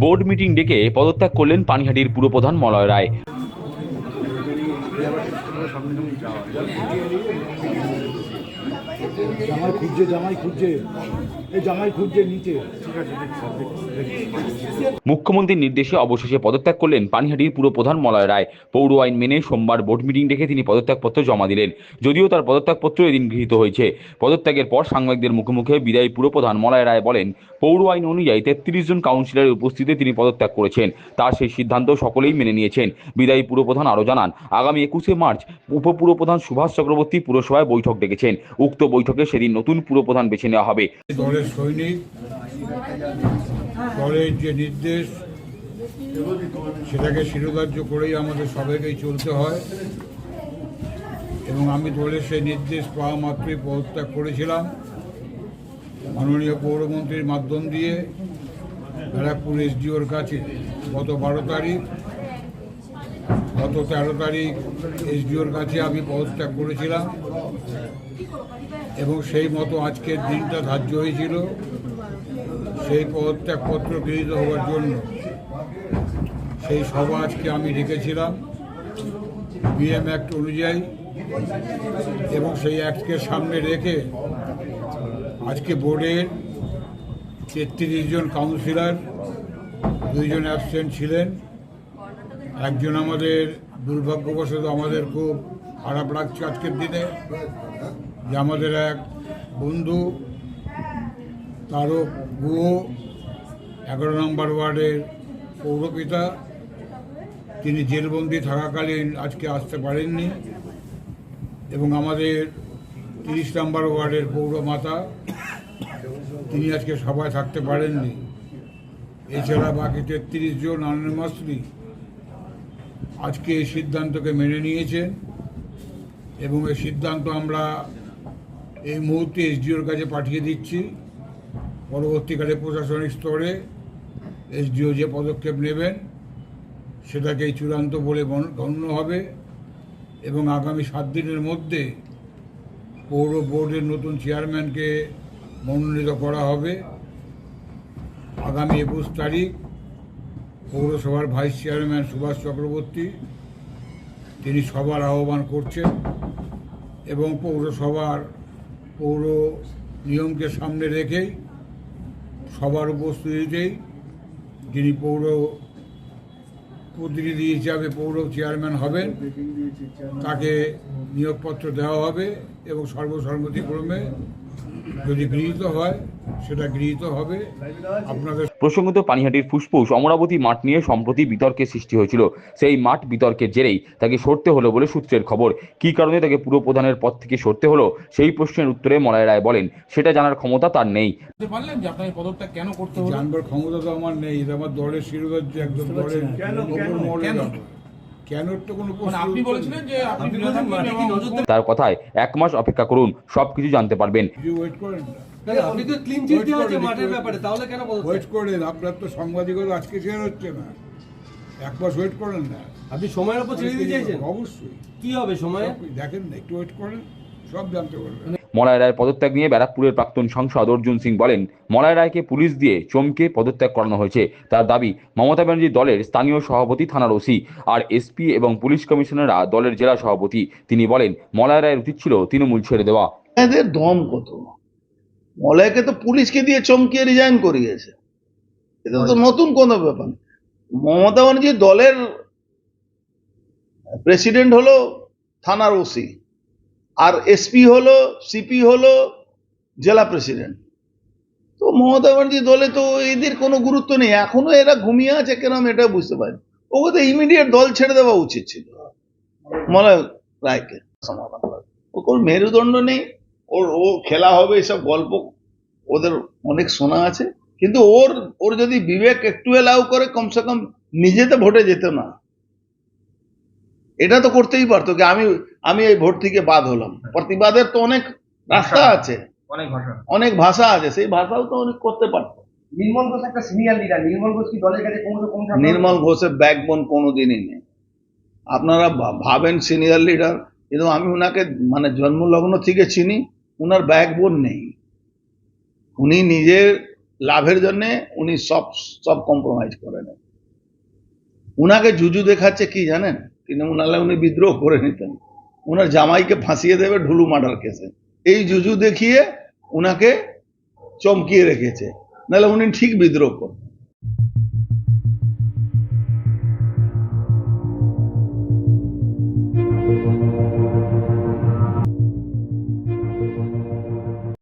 Board meeting ডেকে পদত্যাগ করলেন পানিহাটির পুরপ্রধান মলয় রায়। জামাই খুঁজছে জামাই খুঁজছে। জামাই খুঁজছে নিচে। মুখ্যমন্ত্রীর নির্দেশে অবশেষে পদত্যাগ করলেন পানিহাটির পুরপ্রধান মলয় রায়। পৌর আইন মেনে সোমবার বোর্ড মিটিং ডেকে তিনি পদত্যাগপত্র জমা দিলেন। যদিও তার পদত্যাগপত্র এদিন গৃহীত হয়েছে। পদত্যাগের পর সাংবাদিকদের মুখে মুখে বিদায়ী পুরপ্রধান মলয় রায় বলেন পৌর আইন অনুযায়ী তেত্রিশ জন কাউন্সিলরের উপস্থিতিতে তিনি পদত্যাগ করেছেন। তার সেই সিদ্ধান্ত সকলেই মেনে নিয়েছেন। বিদায়ী পুরপ্রধান আরও জানান আগামী একুশে মার্চ উপপুরপ্রধান সুভাষ চক্রবর্তী পুরসভায় বৈঠক ডেকেছেন। উক্ত বৈঠকে সেদিন নতুন পুরপ্রধান বেছে নেওয়া হবে। দলের সৈনিক, দলের যে নির্দেশ, সেটাকে শিরোধার্য করেই আমাদের সবাইকেই চলতে হয়। এবং আমি দলের সেই নির্দেশ পাওয়া মাত্রই পদত্যাগ করেছিলাম। মাননীয় পৌরমন্ত্রীর মাধ্যম দিয়ে ব্যারাকপুর এসডিওর কাছে গত বারো তারিখ গত তেরো তারিখ এসডিওর কাছে আমি পদত্যাগ করেছিলাম। এবং সেই মতো আজকের দিনটা ধার্য হয়েছিল। সেই পদত্যাগপত্র গৃহীত হওয়ার জন্য সেই সভা আজকে আমি রেখেছিলাম বিএম অ্যাক্ট অনুযায়ী। এবং সেই অ্যাক্টকে সামনে রেখে আজকে বোর্ডের তেত্রিশ জন কাউন্সিলর, দুইজন অ্যাবসেন্ট ছিলেন। একজন আমাদের দুর্ভাগ্যবশত আমাদের খুব খারাপ লাগছে আজকের দিনে। যে আমাদের এক বন্ধু তারক গুহ এগারো নম্বর ওয়ার্ডের পৌরপিতা, তিনি জেলবন্দি থাকাকালীন আজকে আসতে পারেননি এবং আমাদের তিরিশ নম্বর ওয়ার্ডের পৌরমাতা, তিনি আজকে সভায় থাকতে পারেননি। এছাড়া বাকি তেত্রিশ জন আনমাসলি আজকে এই সিদ্ধান্তকে মেনে নিয়েছেন এবং এই সিদ্ধান্ত আমরা এই মুহূর্তে এসডিওর কাছে পাঠিয়ে দিচ্ছি। পরবর্তীকালে প্রশাসনিক স্তরে এসডিও যে পদক্ষেপ নেবেন, সেটাকেই চূড়ান্ত বলে গণ- গণ্য হবে এবং আগামী সাত দিনের মধ্যে পৌর বোর্ডের নতুন চেয়ারম্যানকে মনোনীত করা হবে। আগামী একুশ তারিখ পৌরসভার ভাইস চেয়ারম্যান সুভাষ চক্রবর্তী, তিনি সবার আহ্বান করছেন এবং পৌরসভার পৌর নিয়মকে সামনে রেখেই সবার উপস্থিতিতেই যিনি পৌর প্রতিনিধি হিসাবে পৌর চেয়ারম্যান হবেন, তাকে নিয়োগপত্র দেওয়া হবে এবং সর্বসম্মতিক্রমে যদি গৃহীত হয় সেটা গৃহীত হবে। আপনাদের প্রসঙ্গত পানিহাটির ফুসফুস অমরাবতী মাঠ নিয়ে সম্প্রতি বিতর্কের সৃষ্টি হয়েছিল। সেই মাঠ বিতর্কের জেরেই তাকে সরতে হলো বলে সূত্রের খবর। কী কারণে তাকে পুরপ্রধানের পদ থেকে সরতে হলো সেই প্রশ্নের উত্তরে মলয় রায় বলেন সেটা জানার ক্ষমতা তার নেই। পারলেন যে পদত্যাগ কেন করতে জানবার ক্ষমতা তো আমার নেই এটা আমার দলের শিরোধার্য একদম দলের কেন? তার কথায় এক মাস অপেক্ষা করুন সবকিছু জানতে পারবেন। ওয়েট করেন আপনার তো সাংবাদিকতা আজকে শেয়ার হচ্ছে না। এক মাস ওয়েট করেন না। আপনি সময়ের উপর ছেড়ে দিতে চাইছেন? অবশ্যই। কি হবে সময়ে? দেখেন না একটু ওয়েট করেন সব জানতে পারবেন। মলয় রায়ের পদত্যাগ নিয়ে ব্যারাকপুরের প্রাক্তন সাংসদ অর্জুন সিং বলেন, মলয় রায়কে পুলিশ দিয়ে চমকে পদত্যাগ করানো হয়েছে। তার দাবি, মমতা ব্যানার্জি দলের স্থানীয় সভাপতি থানার ওসি আর এসপি এবং পুলিশ কমিশনাররা দলের জেলা সভাপতি। তিনি বলেন, মলয় রায়ের উচিত ছিল তৃণমূল ছেড়ে দেওয়া। এদের দম কত? মলয়কে তো পুলিশকে দিয়ে চমকিয়ে রিজাইন করিয়েছে। এটা তো নতুন কোনো ব্যাপার। মমতা ব্যানার্জি দলের প্রেসিডেন্ট হলো থানার ওসি। আর এসপি হলো সিপি হলো জেলা প্রেসিডেন্ট তো মমতা ব্যানার্জি দলে তো এদের কোনো গুরুত্ব নেই। এখনও এরা ঘুমিয়ে আছে কেন আমি এটা বুঝতে পারি ওকে তো ইমিডিয়েট দল ছেড়ে দেওয়া উচিত ছিল। মলয় রায়কে সমাধান ওর কোনো মেরুদণ্ড নেই। ওর, ও খেলা হবে এসব গল্প ওদের অনেক শোনা আছে। কিন্তু ওর ওর যদি বিবেক একটু এলাও করে, কমসে কম নিজেতে ভোটে যেত না। এটা তো করতেই পারতো কি আমি আমি এই ভোট থেকে বাদ হলাম। প্রতিবাদের তো অনেক রাস্তা আছে। অনেক ভাষা। অনেক ভাষা আছে সেই ভাষাও তো অনেক করতে পারতো। নির্মল ঘোষ একটা সিনিয়র লিডার নির্মল ঘোষ কি দলের কাছে পৌঁছে পৌঁছে নির্মল ঘোষের ব্যাকবোন কোনোদিনই নেই। আপনারা ভাবেন সিনিয়র লিডার কিন্তু আমি ওনাকে মানে জন্মলগ্ন থেকে চিনি ওনার ব্যাকবোন নেই। উনি নিজের লাভের জন্যে উনি সব সব কম্প্রোমাইজ করে নেন। উনাকে জুজু দেখাচ্ছে কি জানেন? তৃণমূল নালে উনি বিদ্রোহ করে নিতেন। ওনার জামাইকে ফাঁসিয়ে দেবে ঢুলু মার্ডার কেসে। এই জুজু দেখিয়ে উনাকে চমকিয়ে রেখেছে। নাহলে উনি ঠিক বিদ্রোহ করতেন।